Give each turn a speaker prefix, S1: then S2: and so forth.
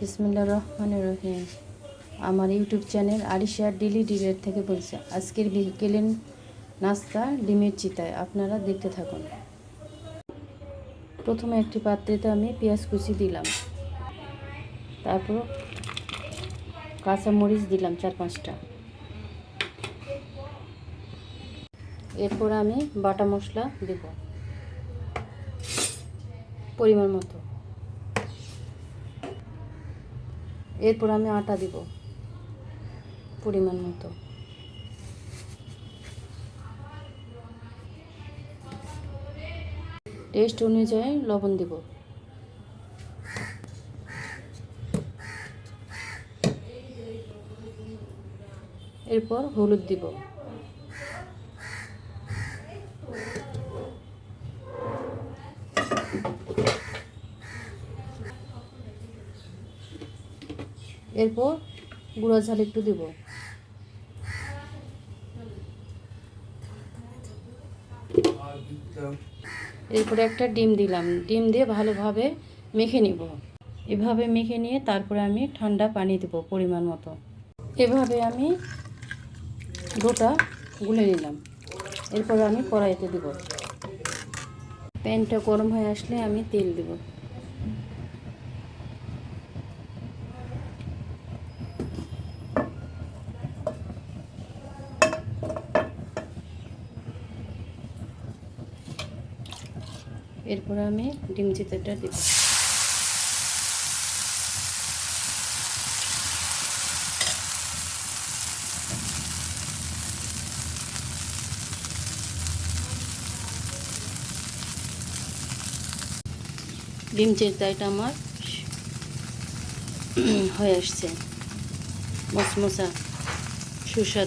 S1: বিসমিল্লা রহমান রহিম। আমার ইউটিউব চ্যানেল আরিশা ডেলি ডিলের থেকে বলছে, আজকের বিকেলের নাস্তা ডিমের চিতায়। আপনারা দেখতে থাকুন। প্রথমে একটি পাত্রেতে আমি পেঁয়াজ কুচি দিলাম। তারপর কাঁচা মরিচ দিলাম চার পাঁচটা। এরপর আমি বাটা মশলা দেব। পরিমাণ মতো। এরপর আমি আটা দিব পরিমাণ মতো। টেস্ট অনুযায়ী লবণ দিব। এরপর হলুদ দিব। এরপর গুঁড়া ঝাল একটু দিব। এরপরে একটা ডিম দিলাম। ডিম দিয়ে ভালোভাবে মেখে নিব। এভাবে মেখে নিয়ে তারপরে আমি ঠান্ডা পানি দেব পরিমাণ মতো। এভাবে আমি ডোটা গুলে নিলাম। এরপর আমি কড়াইতে দেব। প্যানটা গরম হয়ে আসলে আমি তেল দেব। এরপর আমি ডিম চিতাটা দেব। ডিম চিতাইটা আমার হয়ে আসছে। মশমশা সুস্বাদু।